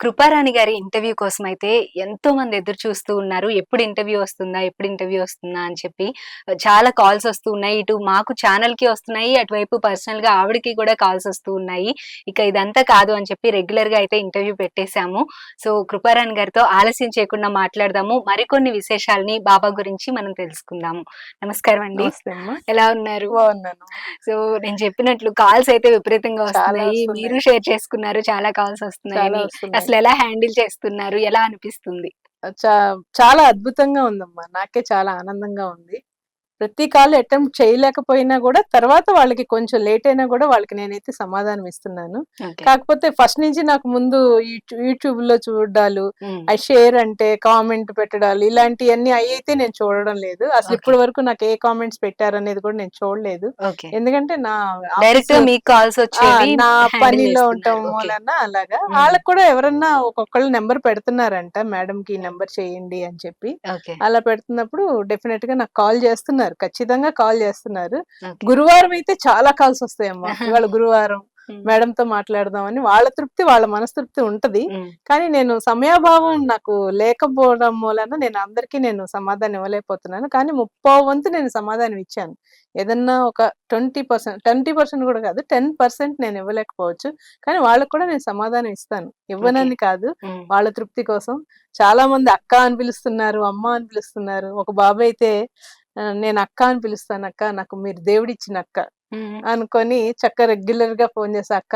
కృపారాణి గారి ఇంటర్వ్యూ కోసం అయితే ఎంతో మంది ఎదురు చూస్తూ ఉన్నారు. ఎప్పుడు ఇంటర్వ్యూ వస్తుందా ఎప్పుడు ఇంటర్వ్యూ వస్తుందా అని చెప్పి చాలా కాల్స్ వస్తూ ఉన్నాయి. ఇటు మాకు ఛానల్కి వస్తున్నాయి. అటువైపు పర్సనల్గా ఆవిడకి కూడా కాల్స్ వస్తూ ఉన్నాయి. ఇక ఇదంతా కాదు అని చెప్పి రెగ్యులర్గా అయితే ఇంటర్వ్యూ పెట్టేశాము. సో కృపారాణి గారితో ఆలస్యం చేయకుండా మాట్లాడదాము. మరికొన్ని విశేషాలని బాబా గురించి మనం తెలుసుకుందాము. నమస్కారం అండి. ఎలా ఉన్నారు? సో నేను చెప్పినట్లు కాల్స్ అయితే విపరీతంగా వస్తున్నాయి. మీరు షేర్ చేసుకున్నారు. చాలా కాల్స్ వస్తున్నాయి. అసలు ఎలా హ్యాండిల్ చేస్తున్నారు? ఎలా అనిపిస్తుంది? చాలా అద్భుతంగా ఉందమ్మా. నాకే చాలా ఆనందంగా ఉంది. ప్రతి కాల్ అటెంప్ట్ చేయలేకపోయినా కూడా తర్వాత వాళ్ళకి కొంచెం లేట్ అయినా కూడా వాళ్ళకి నేనైతే సమాధానం ఇస్తున్నాను. కాకపోతే ఫస్ట్ నుంచి నాకు ముందు యూట్యూబ్లో చూడాలు ఆ షేర్ అంటే కామెంట్ పెట్టడాలు ఇలాంటివన్నీ అవి అయితే నేను చూడడం లేదు. అసలు. ఇప్పటి వరకు నాకు ఏ కామెంట్స్ పెట్టారనేది కూడా నేను చూడలేదు. ఎందుకంటే నా డైరెక్ట్ మీకు కాల్స్ నా పనిలో Okay. మూలన అలాగా. వాళ్ళకి కూడా ఎవరన్నా ఒక్కొక్కళ్ళు నెంబర్ పెడుతున్నారంట మేడం కి నెంబర్ చేయండి అని చెప్పి. అలా పెడుతున్నప్పుడు డెఫినెట్గా నాకు కాల్ చేస్తున్నారు. ఖచ్చితంగా కాల్ చేస్తున్నారు. గురువారం అయితే చాలా కాల్స్ వస్తాయమ్మా. ఇవాళ గురువారం మేడం తో మాట్లాడదామని వాళ్ళ తృప్తి వాళ్ళ మనస్తృప్తి ఉంటది. కానీ నేను సమయాభావం నాకు లేకపోవడం మూలన నేను అందరికీ నేను సమాధానం ఇవ్వలేకపోతున్నాను. కానీ ముప్పో వంతు నేను సమాధానం ఇచ్చాను. ఏదన్నా ఒక ట్వంటీ పర్సెంట్ ట్వంటీ పర్సెంట్ కూడా కాదు టెన్ పర్సెంట్ నేను ఇవ్వలేకపోవచ్చు. కానీ వాళ్ళకు కూడా నేను సమాధానం ఇస్తాను. ఇవ్వనని కాదు. వాళ్ళ తృప్తి కోసం. చాలా మంది అక్క అని పిలుస్తున్నారు అమ్మ అని పిలుస్తున్నారు. ఒక బాబు అయితే "ఆ, నేను అక్క అని పిలుస్తాను అక్క నాకు మీరు దేవుడిచ్చిన అక్క అనుకొని చక్క రెగ్యులర్గా ఫోన్ చేసి అక్క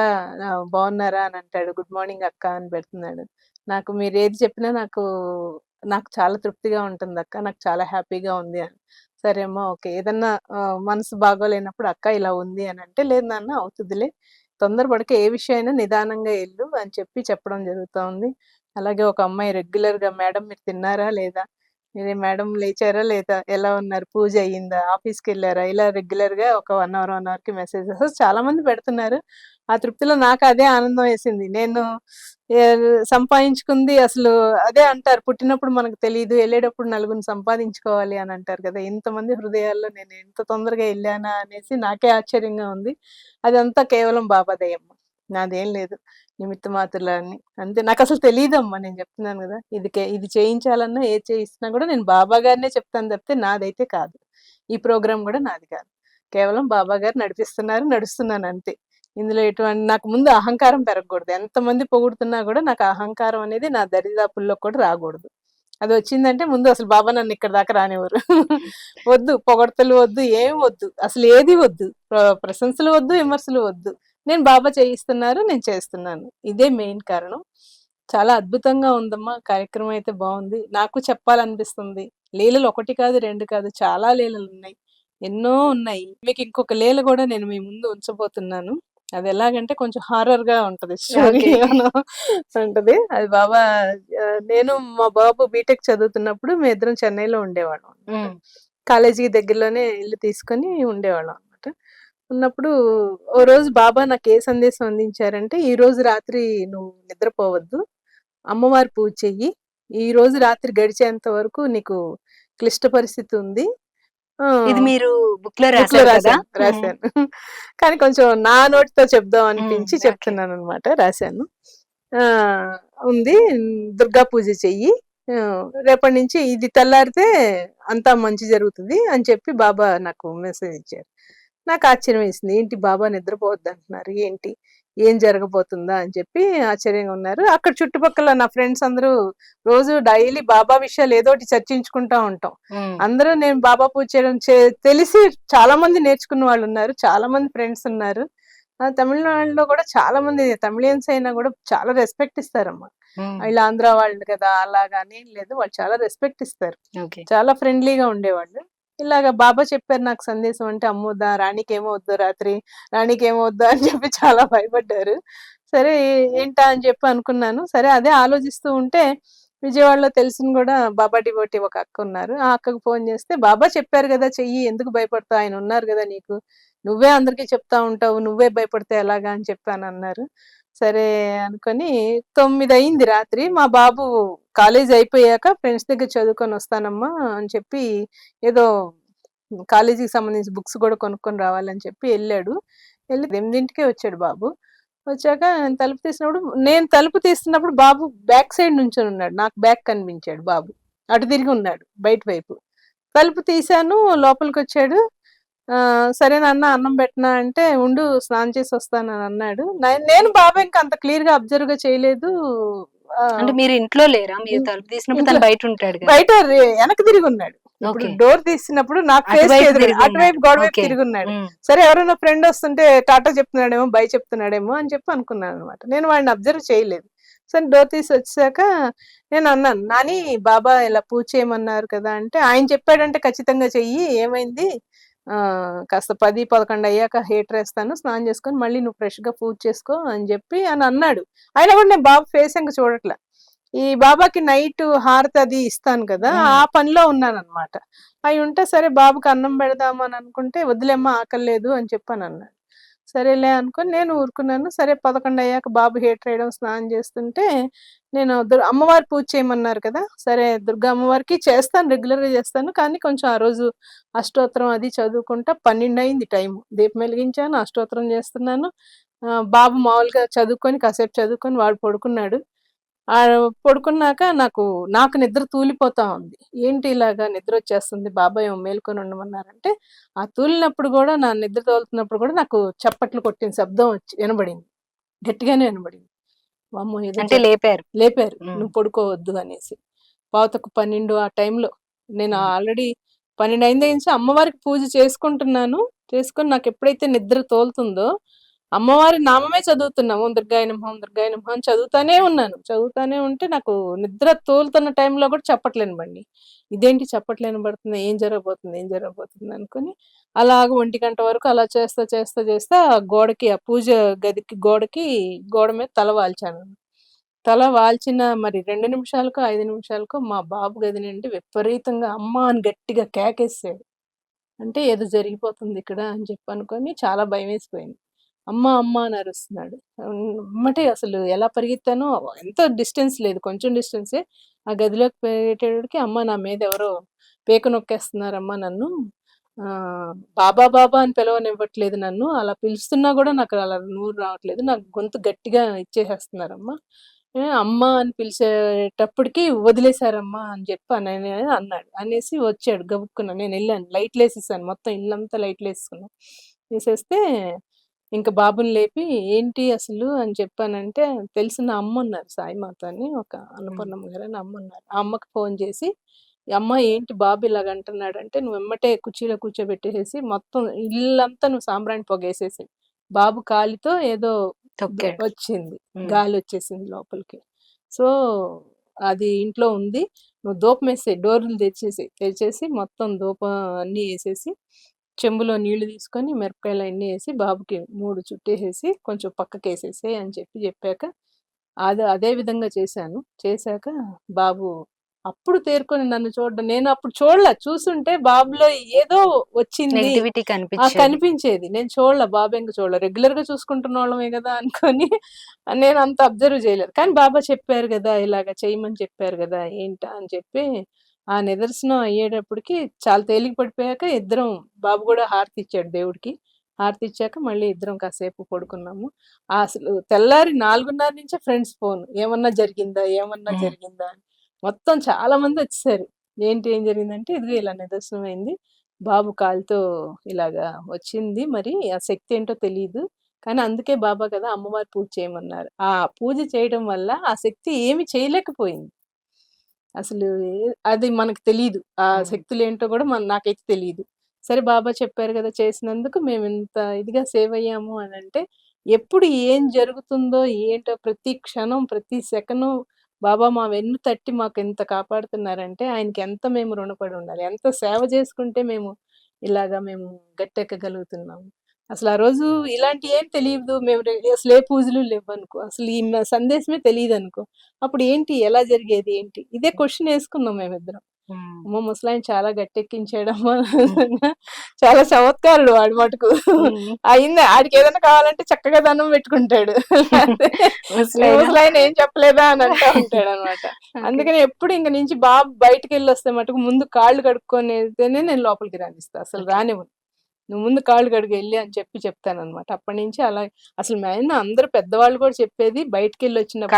బాగున్నారా? అని అంటాడు. గుడ్ మార్నింగ్ అక్క అని పెడుతున్నాడు. నాకు మీరు ఏది చెప్పినా నాకు నాకు చాలా తృప్తిగా ఉంటుంది అక్క నాకు చాలా హ్యాపీగా ఉంది అని. సరే అమ్మా ఓకే. ఏదన్నా మనసు బాగోలేనప్పుడు అక్క ఇలా ఉంది అని అంటే లేదు నాన్న అవుతుందిలే. తొందరపడక ఏ విషయం అయినా నిదానంగా వెళ్ళు అని చెప్పి చెప్పడం జరుగుతూ ఉంది అలాగే ఒక అమ్మాయి రెగ్యులర్గా మేడం మీరు తిన్నారా లేదా? ఇది మేడం లేచారా లేదా? ఎలా ఉన్నారు? పూజ అయ్యిందా? ఆఫీస్కి వెళ్ళారా? ఇలా రెగ్యులర్గా ఒక వన్ అవర్ వన్ అవర్కి మెసేజెస్ చాలా మంది పెడుతున్నారు. ఆ తృప్తిలో నాకు అదే ఆనందం వేసింది. నేను సంపాదించుకుంది అసలు అదే అంటారు. పుట్టినప్పుడు మనకు తెలియదు వెళ్ళేటప్పుడు నలుగురిని సంపాదించుకోవాలి అని అంటారు కదా. ఇంతమంది హృదయాల్లో నేను ఎంత తొందరగా వెళ్ళానా అనేసి నాకే ఆశ్చర్యంగా ఉంది. అదంతా కేవలం బాబా దయమ్మ నాదేం లేదు. నిమిత్త మాత్రులని అంతే. నాకు అసలు తెలియదమ్మా నేను చెప్తున్నాను కదా! ఇది ఇది చేయించాలన్నా ఏ చేయిస్తున్నా కూడా నేను బాబా గారినే చెప్తాను తప్పితే నాదైతే కాదు. ఈ ప్రోగ్రామ్ కూడా నాది కాదు. కేవలం బాబా గారు నడిపిస్తున్నారు నడుస్తున్నాను అంతే. ఇందులో ఎటువంటి నాకు ముందు అహంకారం పెరగకూడదు. ఎంతమంది పొగుడుతున్నా కూడా నాకు అహంకారం అనేది నా దరిదాపుల్లో కూడా రాకూడదు. అది వచ్చిందంటే ముందు అసలు బాబా నన్ను ఇక్కడ దాకా రానివ్వరు. వద్దు. పొగడతలు వద్దు. ఏం వద్దు. అసలు ఏది వద్దు. ప్రశంసలు వద్దు విమర్శలు వద్దు. నేను బాబా చేయిస్తున్నారు నేను చేస్తున్నాను. ఇదే మెయిన్ కారణం. చాలా అద్భుతంగా ఉందమ్మా. కార్యక్రమం అయితే బాగుంది. నాకు చెప్పాలనిపిస్తుంది. లీలలు ఒకటి కాదు రెండు కాదు చాలా లీలలు ఉన్నాయి. ఎన్నో ఉన్నాయి. మీకు ఇంకొక లీల కూడా నేను మీ ముందు ఉంచబోతున్నాను. అది ఎలాగంటే కొంచెం హారర్గా ఉంటది. ఉంటది. అది బాబా నేను మా బాబు బీటెక్ చదువుతున్నప్పుడు మీ ఇద్దరం చెన్నైలో ఉండేవాళ్ళం కాలేజీకి దగ్గరలోనే ఇల్లు తీసుకొని ఉండేవాళ్ళం అనమాట ఉన్నప్పుడు ఓ రోజు బాబా నాకు ఏ సందేశం అందించారంటే ఈ రోజు రాత్రి నువ్వు నిద్రపోవద్దు. అమ్మవారి పూజ చెయ్యి. ఈ రోజు రాత్రి గడిచేంత వరకు నీకు క్లిష్ట పరిస్థితి ఉంది. ఇది మీరు బుక్లో రాశాను రాశాను. కానీ కొంచెం నా నోటితో చెప్దాం అనిపించి. చెప్తున్నాను అనమాట రాశాను. ఆ ఉంది. దుర్గా పూజ చెయ్యి. రేపటి నుంచి ఇది తెల్లారితే అంతా మంచి జరుగుతుంది అని చెప్పి బాబా నాకు మెసేజ్ ఇచ్చారు. నాకు ఆశ్చర్యం వేసింది. ఏంటి బాబా నిద్రపోవద్దు అంటున్నారు ఏంటి? ఏం జరగబోతుందా? అని చెప్పి ఆశ్చర్యంగా ఉన్నారు. అక్కడ చుట్టుపక్కల నా ఫ్రెండ్స్ అందరూ రోజు డైలీ బాబా విషయాలు ఏదో ఒకటి చర్చించుకుంటా ఉంటాం. అందరూ నేను బాబా పూజ చేయడం తెలిసి చాలా మంది నేర్చుకున్న వాళ్ళు ఉన్నారు. చాలా మంది ఫ్రెండ్స్ ఉన్నారు. తమిళనాడులో కూడా చాలా మంది తమిళియన్స్ అయినా కూడా చాలా రెస్పెక్ట్ ఇస్తారమ్మా. వీళ్ళు ఆంధ్ర వాళ్ళు కదా అలాగాని లేదు. వాళ్ళు చాలా రెస్పెక్ట్ ఇస్తారు. చాలా ఫ్రెండ్లీగా ఉండేవాళ్ళు. ఇలాగ బాబా చెప్పారు నాకు సందేశం అంటే అమ్మోద్దా రాణికి ఏమో వద్దు రాత్రి రాణికి అని చెప్పి చాలా భయపడ్డారు. సరే ఏంటా అని చెప్పి అనుకున్నాను. సరే అదే ఆలోచిస్తూ ఉంటే విజయవాడలో తెలిసిన కూడా బాబా డివోటి ఒక అక్క ఉన్నారు. ఆ అక్కకు ఫోన్ చేస్తే బాబా చెప్పారు కదా చెయ్యి ఎందుకు భయపడతావు? ఆయన ఉన్నారు కదా నీకు. నువ్వే అందరికీ చెప్తా ఉంటావు నువ్వే భయపడితే ఎలాగా? అని చెప్పాను అన్నారు. సరే అనుకొని తొమ్మిది అయింది రాత్రి. మా బాబు కాలేజ్ అయిపోయాక ఫ్రెండ్స్ దగ్గర చదువుకొని వస్తానమ్మా అని చెప్పి ఏదో కాలేజీకి సంబంధించి బుక్స్ కూడా కొనుక్కొని రావాలని చెప్పి వెళ్ళాడు. వెళ్ళి ఎనిమిదింటికే వచ్చాడు బాబు. వచ్చాక నేను తలుపు తీసినప్పుడు నేను తలుపు తీస్తున్నప్పుడు బాబు బ్యాక్ సైడ్ నుంచొని ఉన్నాడు. నాకు బ్యాక్ కనిపించాడు బాబు. అటు తిరిగి ఉన్నాడు బయట వైపు. తలుపు తీశాను లోపలికి వచ్చాడు. సరే నాన్న అన్నం పెట్టినా అంటే ఉండు స్నానం చేసి వస్తానని అన్నాడు. నేను బాబా ఇంకా అంత క్లియర్గా అబ్జర్వ్గా చేయలేదు. అంటే మీరు ఇంట్లో లేరా? మీరు తలుపు తీసినప్పుడు. తను బయట ఉంటాడు బయట వెనక్కి తిరిగి ఉన్నాడు. ఇప్పుడు డోర్ తీసినప్పుడు నాకు ఫేస్ అటువైపు అటువైపు ఉన్నాడు. సరే ఎవరైనా ఫ్రెండ్ వస్తుంటే టాటా చెప్తున్నాడేమో బై చెప్తున్నాడేమో అని చెప్పి అనుకున్నాను అనమాట నేను వాడిని అబ్జర్వ్ చేయలేదు. సరే డోర్ తీసి వచ్చాక నేను అన్నాను నాని బాబా ఇలా పూజ చేయమన్నారు కదా అంటే ఆయన చెప్పాడంటే ఖచ్చితంగా చెయ్యి ఏమైంది? కాస్త పది పదకొండు అయ్యాక హీటర్ వేస్తాను స్నానం చేసుకొని మళ్ళీ నువ్వు fresh గా పూజ చేసుకో అని చెప్పి అని అన్నాడు. అయినా కూడా నేను బాబు ఫేస్ ఇంకా చూడట్లే. ఈ బాబాకి నైట్ హారతి అది ఇస్తాను కదా. ఆ. పనిలో ఉన్నాను అనమాట అవి ఉంటే సరే బాబుకి అన్నం పెడదామని అనుకుంటే వదిలేమ్మా ఆకలి లేదు అని చెప్పాను అన్నాడు. సరేలే అనుకొని నేను ఊరుకున్నాను. సరే పదకొండు అయ్యాక బాబు హీటర్ వేయడం స్నానం చేస్తుంటే నేను దుర్ అమ్మవారి పూజ చేయమన్నారు కదా! సరే దుర్గా అమ్మవారికి చేస్తాను రెగ్యులర్గా చేస్తాను. కానీ కొంచెం ఆ రోజు అష్టోత్తరం అది చదువుకుంటా పన్నెండు అయింది టైం దీపం వెలిగించాను అష్టోత్తరం చేస్తున్నాను. బాబు మామూలుగా చదువుకొని కాసేపు చదువుకొని వాడు పడుకున్నాడు. పడుకున్నాక నాకు నాకు నిద్ర తూలిపోతా ఉంది. ఏంటి ఇలాగా నిద్ర వచ్చేస్తుంది? బాబాయ్ మేల్కొని ఉండమన్నారంటే ఆ తూలినప్పుడు కూడా నా నిద్ర తోలుతున్నప్పుడు కూడా నాకు చప్పట్లు కొట్టిన శబ్దం వచ్చి వినబడింది. గట్టిగానే వినబడింది. వామ్మో ఏదో అంటే జరు- లేపారు. లేపారు. నువ్వు పడుకోవద్దు అనేసి. పావుతకు పన్నెండు ఆ టైంలో నేను. ఆల్రెడీ పన్నెండు అయింది. అమ్మవారికి పూజ చేసుకుంటున్నాను. చేసుకొని నాకు ఎప్పుడైతే నిద్ర తోలుతుందో అమ్మవారి నామమే చదువుతున్నాము ఓం దుర్గాయ నమః దుర్గాయ చదువుతానే ఉన్నాను. చదువుతానే ఉంటే నాకు నిద్ర తోలుతున్న టైంలో కూడా చెప్పట్లేను బండి. ఇదేంటి చెప్పట్లేని పడుతుంది ఏం జరగబోతుంది ఏం జరగబోతుంది అనుకుని అలాగ ఒంటి గంట వరకు అలా చేస్తా చేస్తా చేస్తా గోడకి ఆ పూజ గదికి గోడకి గోడ మీద తల వాల్చాను. తల వాల్చిన మరి రెండు నిమిషాలకు ఐదు నిమిషాలకు మా బాబు గది నుండి విపరీతంగా అమ్మ అని గట్టిగా కేకేసాడు. అంటే ఏదో జరిగిపోతుంది ఇక్కడ అని చెప్పి అనుకొని చాలా భయం వేసిపోయింది అమ్మ అమ్మ అని అరుస్తున్నాడు. అమ్మటే అసలు ఎలా పరిగెత్తానో ఎంత డిస్టెన్స్ లేదు. కొంచెం డిస్టెన్సే. ఆ గదిలోకి పెరిగేటడికి అమ్మ నా మీద ఎవరో పేక నొక్కేస్తున్నారమ్మా నన్ను. బాబా బాబా అని పిలవనివ్వట్లేదు నన్ను. అలా పిలుస్తున్నా కూడా నాకు అలా నూరు రావట్లేదు. నాకు గొంతు గట్టిగా ఇచ్చేసేస్తున్నారమ్మా. అమ్మ అని పిలిచేటప్పటికి వదిలేశారమ్మా అని చెప్పి అని అని అన్నాడు. అనేసి వచ్చాడు గబుక్కున్నా నేను వెళ్ళాను. లైట్లు వేసేసాను. మొత్తం ఇల్లంతా లైట్లు వేసుకున్నాను. వేసేస్తే ఇంకా బాబుని లేపి ఏంటి అసలు? అని చెప్పానంటే తెలిసిన అమ్మ ఉన్నారు సాయిమాత అని ఒక అన్నపూర్ణమ్మ గారు అని అమ్మ ఉన్నారు. ఆ అమ్మకి ఫోన్ చేసి "ఈ అమ్మ ఏంటి బాబు ఇలాగ అంటున్నాడు అంటే నువ్వు ఎమ్మటే కుర్చీలో కూర్చోబెట్టేసేసి మొత్తం ఇల్లంతా నువ్వు సాంబ్రాణి పొగేసేసి బాబు కాలితో ఏదో వచ్చింది. గాలి వచ్చేసింది లోపలికి. సో అది ఇంట్లో ఉంది. నువ్వు దూపం వేసేయి డోర్లు తెచ్చేసి తెచ్చేసి మొత్తం దూపం అన్నీ వేసేసి చెంబులో నీళ్ళు తీసుకొని మిరపకాయలు అన్నీ వేసి బాబుకి మూడు చుట్టేసేసి కొంచెం పక్కకి వేసేసి అని చెప్పి చెప్పాక అది అదే విధంగా చేశాను. చేశాక బాబు అప్పుడు తేరుకొని నన్ను చూడడం నేను అప్పుడు చూడలే. చూస్తుంటే బాబులో ఏదో వచ్చింది. కనిపించేది. నేను చూడలే బాబా ఇంకా చూడలే. రెగ్యులర్గా చూసుకుంటున్న వాళ్ళమే కదా అనుకొని నేను అంత అబ్జర్వ్ చేయలేదు. కానీ బాబా చెప్పారు కదా ఇలాగ చేయమని చెప్పారు కదా ఏంటా అని చెప్పి ఆ నిదర్శనం అయ్యేటప్పటికి చాలా తేలిక పడిపోయాక ఇద్దరం బాబు కూడా హారతి ఇచ్చాడు దేవుడికి. హారతి ఇచ్చాక మళ్ళీ ఇద్దరం కాసేపు పడుకున్నాము. ఆ అసలు తెల్లారి నాలుగున్నర నుంచే ఫ్రెండ్స్ ఫోన్. ఏమన్నా జరిగిందా? ఏమన్నా. జరిగిందా? అని మొత్తం చాలా మంది వచ్చేసారు. ఏంటి ఏం జరిగిందంటే ఇదిగో ఇలా నిదర్శనం అయింది. బాబు కాలుతో ఇలాగా వచ్చింది. మరి ఆ శక్తి ఏంటో తెలియదు కానీ అందుకే బాబా కదా అమ్మవారి పూజ చేయమన్నారు. ఆ పూజ చేయడం వల్ల ఆ శక్తి ఏమి చేయలేకపోయింది. అసలు అది మనకు తెలియదు ఆ. శక్తులు ఏంటో కూడా మన నాకైతే తెలియదు సరే బాబా చెప్పారు కదా చేసినందుకు మేము ఇంత ఇదిగా సేవ్ అయ్యాము అని అంటే ఎప్పుడు ఏం జరుగుతుందో ఏంటో ప్రతి క్షణం ప్రతి సెకను బాబా మా వెన్ను తట్టి మాకు ఎంత కాపాడుతున్నారంటే ఆయనకి ఎంత మేము రుణపడి ఉండాలి. ఎంత సేవ చేసుకుంటే మేము ఇలాగా మేము గట్టెక్కగలుగుతున్నాము. అసలు ఆ రోజు ఇలాంటి ఏం తెలియదు. మేము అసలు ఏ పూజలు లేవు అనుకో అసలు ఈ సందేశమే తెలియదు అనుకో అప్పుడు ఏంటి? ఎలా జరిగేది? ఏంటి? ఇదే క్వశ్చన్ వేసుకున్నాం మేమిద్దరం. అమ్మ ముసలాయన చాలా గట్టెక్కించాడమ్మా చాలా చమత్కారుడు వాడి మటుకు. అయింది? ఆడికి ఏదైనా కావాలంటే చక్కగా దండం పెట్టుకుంటాడు. ముసలాయన. ఏం చెప్పలేదా అని అంటూ ఉంటాడు అనమాట. అందుకని ఎప్పుడు ఇంక నుంచి బాబు బయటకు వెళ్ళి వస్తే మటుకు ముందు కాళ్ళు కడుక్కొని నేను లోపలికి రానిస్తా. అసలు. రానివ్వను. నువ్వు ముందు కాళ్ళు కడుగు వెళ్ళి అని చెప్పి చెప్తానన్నమాట. అప్పటి నుంచి అలా అసలు మెయిన్ అందరూ పెద్దవాళ్ళు కూడా చెప్పేది బయటికి వెళ్ళి వచ్చినప్పుడు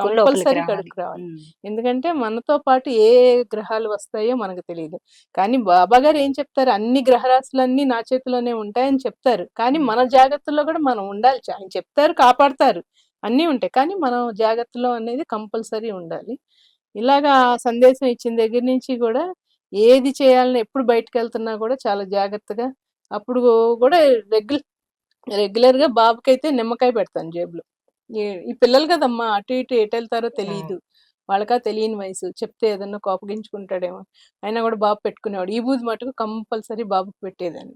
కంపల్సరీ. కడుక్కు రావాలి. ఎందుకంటే మనతో పాటు ఏ గ్రహాలు వస్తాయో మనకు తెలియదు కానీ బాబా గారు ఏం చెప్తారు? అన్ని గ్రహరాశులన్నీ నా చేతిలోనే ఉంటాయని చెప్తారు. కానీ. మన జాగ్రత్తలో కూడా మనం ఉండాలి. ఆయన చెప్తారు కాపాడతారు. అన్నీ ఉంటాయి. కానీ మనం జాగ్రత్తలో అనేది కంపల్సరీ ఉండాలి. ఇలాగా ఆ సందేశం ఇచ్చిన దగ్గర నుంచి కూడా ఏది చేయాలని ఎప్పుడు బయటకు వెళ్తున్నా కూడా చాలా జాగ్రత్తగా అప్పుడు కూడా రెగ్యులర్ రెగ్యులర్గా బాబుకైతే నిమ్మకాయ పెడతాను జేబులో. ఈ- ఈ పిల్లలు కదమ్మా అటు ఇటు ఎటు వెళ్తారో తెలియదు వాళ్ళకా తెలియని వయసు. చెప్తే ఏదన్నా కోపగించుకుంటాడేమో. అయినా కూడా బాబు పెట్టుకునేవాడు. ఈ బూజు మటుకు కంపల్సరీ బాబుకి పెట్టేదాన్ని.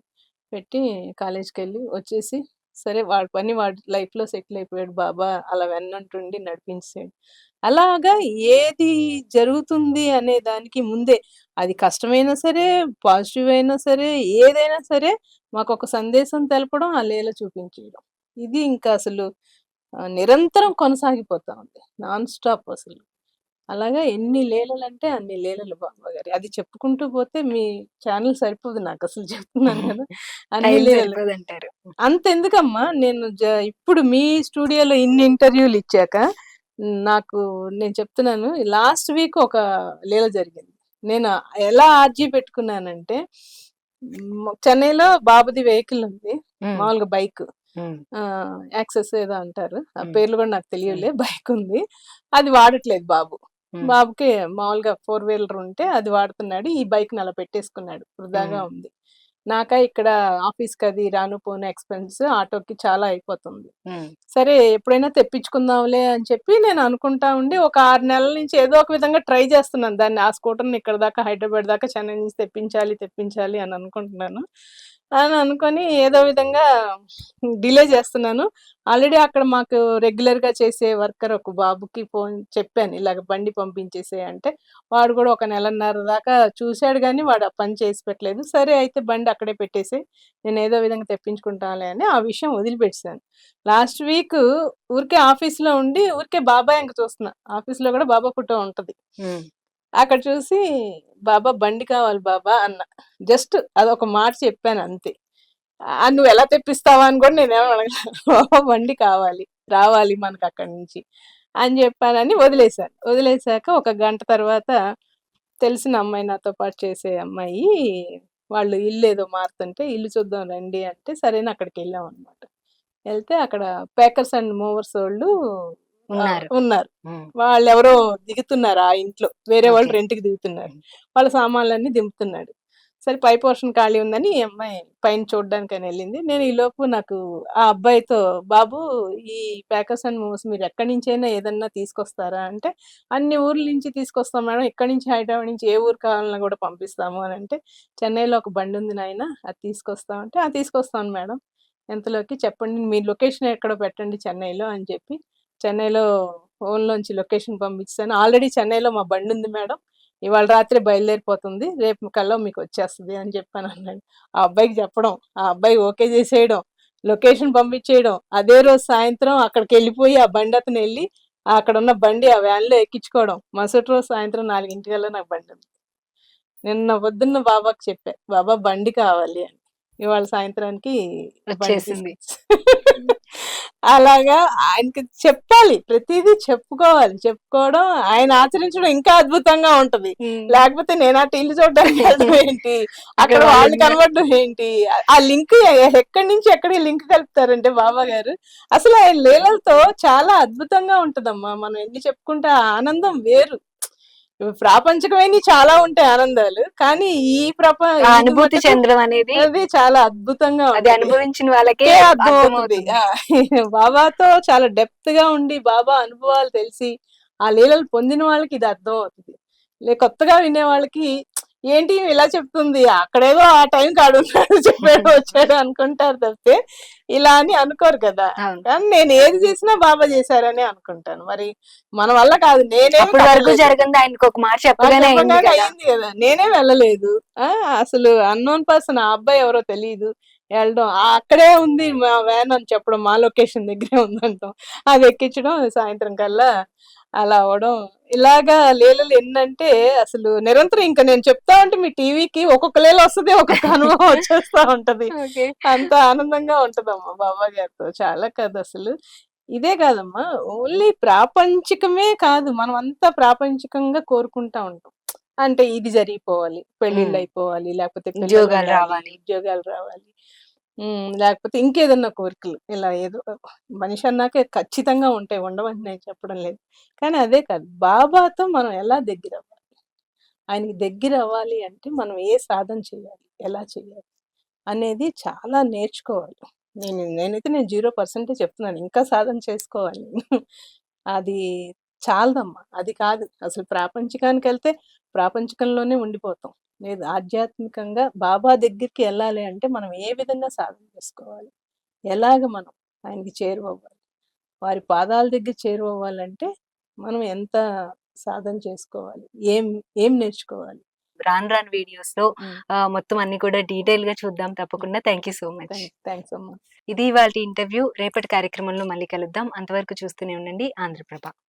పెట్టి కాలేజ్కి వెళ్ళి వచ్చేసి సరే వాడి పని వాడి లైఫ్లో లో సెటిల్ అయిపోయాడు బాబా అలా వెన్నంటుండి నడిపించాడు అలాగా ఏది జరుగుతుంది అనే దానికి ముందే అది కష్టమైనా సరే పాజిటివ్ అయినా సరే ఏదైనా సరే మాకు ఒక సందేశం తెలపడం ఆ లీల చూపించడం ఇది ఇంకా అసలు నిరంతరం కొనసాగిపోతా ఉంది. నాన్ స్టాప్ అసలు. అలాగా ఎన్ని లీలలు అంటే అన్ని లీలలు బాబా గారి. అది చెప్పుకుంటూ పోతే మీ ఛానల్ సరిపోదు నాకు అసలు చెప్తున్నాను కదా. అన్ని లీలలు. సరిపోదంటారు. అంత ఎందుకమ్మా నేను ఇప్పుడు మీ స్టూడియోలో ఇన్ని ఇంటర్వ్యూలు ఇచ్చాక నాకు నేను చెప్తున్నాను లాస్ట్ వీక్ ఒక లీల జరిగింది. నేను ఎలా ఆర్జీ పెట్టుకున్నానంటే చెన్నైలో బాబుది వెహికల్ ఉంది. మామూలుగా బైక్. యాక్సెస్ ఏదో అంటారు. ఆ. పేర్లు కూడా నాకు తెలియలే బైక్ ఉంది. అది వాడట్లేదు బాబు. బాబుకి మామూలుగా ఫోర్ వీలర్ ఉంటే అది వాడుతున్నాడు. ఈ బైక్ అలా పెట్టేసుకున్నాడు. వృధాగా. ఉంది. నాక ఇక్కడ ఆఫీస్కి అది రాను పోను ఎక్స్పెన్స్ ఆటోకి చాలా అయిపోతుంది. సరే ఎప్పుడైనా తెప్పించుకుందాంలే అని చెప్పి నేను అనుకుంటా ఉండి ఒక ఆరు నెలల నుంచి ఏదో ఒక విధంగా ట్రై చేస్తున్నాను. దాన్ని ఆ స్కూటర్ని ఇక్కడ దాకా హైదరాబాద్ దాకా చెన్నై నుంచి తెప్పించాలి తెప్పించాలి అని అనుకుంటున్నాను. అని అనుకొని ఏదో విధంగా డిలే చేస్తున్నాను. ఆల్రెడీ అక్కడ మాకు రెగ్యులర్గా చేసే వర్కర్ ఒక బాబుకి ఫోన్ చెప్పాను ఇలాగ బండి పంపించేసే అంటే. వాడు కూడా ఒక నెలన్నర దాకా చూశాడు కానీ వాడు ఆ పని చేసి పెట్టలేదు. సరే అయితే బండి అక్కడే పెట్టేసి నేను ఏదో విధంగా తెప్పించుకుంటానులే అని ఆ విషయం వదిలిపెట్టాను లాస్ట్ వీక్ ఊరికే ఆఫీస్లో ఉండి ఊరికే బాబాయ్ ఇంక చూస్తున్నా. ఆఫీస్లో కూడా బాబా ఫోటో ఉంటది. అక్కడ చూసి బాబా బండి కావాలి బాబా అన్న. జస్ట్ అదొక మాట చెప్పాను అంతే. నువ్వు ఎలా తెప్పిస్తావా అని కూడా నేనేమో బాబా బండి కావాలి రావాలి మనకు అక్కడి నుంచి అని చెప్పానని వదిలేశాను. వదిలేశాక ఒక గంట తర్వాత తెలిసిన అమ్మాయి నాతో పాటు చేసే అమ్మాయి వాళ్ళు ఇల్లు ఏదో మారుతుంటే ఇల్లు చూద్దాం రండి అంటే సరేనా అక్కడికి వెళ్ళాం అనమాట వెళ్తే అక్కడ పేకర్స్ అండ్ మూవర్స్ వాళ్ళు ఉన్నారు. వాళ్ళు ఎవరో దిగుతున్నారు ఆ ఇంట్లో. వేరే వాళ్ళు Okay. రెంట్కి దిగుతున్నారు. వాళ్ళ సామాన్లన్నీ దింపుతున్నాడు. సరే పై పోర్షన్ ఖాళీ ఉందని ఈ అమ్మాయి పైన చూడడానికి అని వెళ్ళింది. నేను ఈ లోపు నాకు ఆ అబ్బాయితో బాబు ఈ ప్యాకర్స్ అండ్ మూవ్స్ మీరు ఎక్కడి నుంచైనా ఏదన్నా తీసుకొస్తారా? అంటే అన్ని ఊర్ల నుంచి తీసుకొస్తాం మేడం. ఎక్కడి నుంచి హైదరాబాద్ నుంచి ఏ ఊరు కావాలన్నా కూడా పంపిస్తాము. అని అంటే చెన్నైలో ఒక బండి ఉంది నాయన అది తీసుకొస్తామంటే ఆ తీసుకొస్తాను మేడం. ఎంతలోకి చెప్పండి. మీ లొకేషన్ ఎక్కడో పెట్టండి చెన్నైలో అని చెప్పి చెన్నైలో ఫోన్లోంచి లొకేషన్ పంపించాను ఆల్రెడీ చెన్నైలో మా బండి ఉంది మేడం. ఇవాళ రాత్రి బయలుదేరిపోతుంది. రేపు కల్లా మీకు వచ్చేస్తుంది అని చెప్పాను అన్నాడు. ఆ అబ్బాయికి చెప్పడం ఆ అబ్బాయి ఓకే చేసేయడం లొకేషన్ పంపించేయడం అదే రోజు సాయంత్రం అక్కడికి వెళ్ళిపోయి ఆ బండి అతను వెళ్ళి అక్కడ ఉన్న బండి ఆ వ్యాన్లో ఎక్కించుకోవడం. మరుసటి రోజు సాయంత్రం నాలుగింటికల్లా నాకు బండి ఉంది. నిన్న పొద్దున్న బాబాకి చెప్పా బాబా బండి కావాలి అని. ఇవాళ సాయంత్రానికి వచ్చేసింది. అలాగా ఆయనకి చెప్పాలి. ప్రతిదీ చెప్పుకోవాలి. చెప్పుకోవడం ఆయన ఆచరించడం ఇంకా అద్భుతంగా ఉంటది. లేకపోతే నేను ఆ ఇల్లు చూడడానికి వెళ్ళడం ఏంటి? అక్కడ వాళ్ళు. కనబడడం ఏంటి? ఆ- లింక్ ఎక్కడి నుంచి ఎక్కడికి లింక్ కలుపుతారంటే బాబా గారు. అసలు ఆయన లీలలతో చాలా అద్భుతంగా ఉంటదమ్మా. మనం ఎన్ని చెప్పుకుంటే ఆనందం వేరు. ప్రాపంచికమైన చాలా ఉంటాయి ఆనందాలు కానీ ఈ ప్రప ఆ ఇది అనుభూతి చెందడం అనేది అది చాలా అద్భుతంగా అది. అనుభవించిన వాళ్ళకే అర్థమవుతుంది. బాబాతో చాలా డెప్త్గా ఉండి బాబా అనుభవాలు తెలిసి ఆ లీలలు పొందిన వాళ్ళకి ఇది అర్థం అవుతుంది లే కొత్తగా వినే వాళ్ళకి ఏంటి ఇలా చెప్తుంది? అక్కడేదో ఆ టైం కాడు ఉన్నాడు చెప్పాడు వచ్చాడు అనుకుంటారు తప్పితే ఇలా అని అనుకోరు కదా. కానీ నేను ఏది చేసినా బాబా చేశారని అనుకుంటాను. మరి మన వల్ల కాదు నేనే వరకు జరగంది ఆయనకు ఒక మాట చెప్పగానే అయింది కదా. నేనే వెళ్ళలేదు. ఆ అసలు అన్నోన్ పర్సన్ ఆ అబ్బాయి ఎవరో తెలియదు వెళ్ళడం అక్కడే ఉంది మా వ్యాన్ అని చెప్పడం మా లొకేషన్ దగ్గరే ఉందంటాం. అది ఎక్కించడం సాయంత్రం కల్లా అలా అవడం ఇలాగా లీలలు ఎన్నంటే అసలు నిరంతరం ఇంకా నేను చెప్తా ఉంటే మీ టీవీకి ఒక్కొక్క లీల వస్తది ఒక్కొక్క అనుభవం వచ్చేస్తా ఉంటది. అంత ఆనందంగా ఉంటదమ్మా బాబా గారితో. చాలా కాదు అసలు. ఇదే కాదమ్మా ఓన్లీ ప్రాపంచికమే కాదు మనం అంతా ప్రాపంచికంగా కోరుకుంటా ఉంటాం. అంటే ఇది జరిగిపోవాలి పెళ్ళిళ్ళు. అయిపోవాలి లేకపోతే ఉద్యోగాలు రావాలి. ఉద్యోగాలు రావాలి. లేకపోతే ఇంకేదన్నా కోరికలు. ఇలా ఏదో మనిషి అన్నాక ఖచ్చితంగా ఉంటాయి. ఉండవని నేను చెప్పడం లేదు. కానీ అదే కాదు. బాబాతో మనం ఎలా దగ్గర అవ్వాలి ఆయనకి దగ్గర అవ్వాలి అంటే మనం ఏ సాధన చేయాలి? ఎలా చేయాలి? అనేది చాలా నేర్చుకోవాలి. నేను నేనైతే నేను జీరో పర్సెంటే చెప్తున్నాను. ఇంకా సాధన చేసుకోవాలి అది చాలదమ్మా. అది కాదు. అసలు ప్రాపంచికానికి వెళ్తే ప్రాపంచికంలోనే ఉండిపోతాం. లేదు. ఆధ్యాత్మికంగా బాబా దగ్గరికి వెళ్ళాలి అంటే మనం ఏ విధంగా సాధన చేసుకోవాలి? ఎలాగ మనం ఆయనకి చేరువవ్వాలి? వారి పాదాల దగ్గర చేరువవ్వాలంటే మనం ఎంత సాధన చేసుకోవాలి? ఏం ఏం నేర్చుకోవాలి? రాను రాను వీడియోస్లో మొత్తం అన్ని కూడా డీటెయిల్గా చూద్దాం తప్పకుండా. Thank you so much. Thanks అమ్మా. ఇది ఇవాళ ఇంటర్వ్యూ. రేపటి కార్యక్రమంలో మళ్ళీ కలుద్దాం. అంతవరకు చూస్తూనే ఉండండి. ఆంధ్రప్రభ.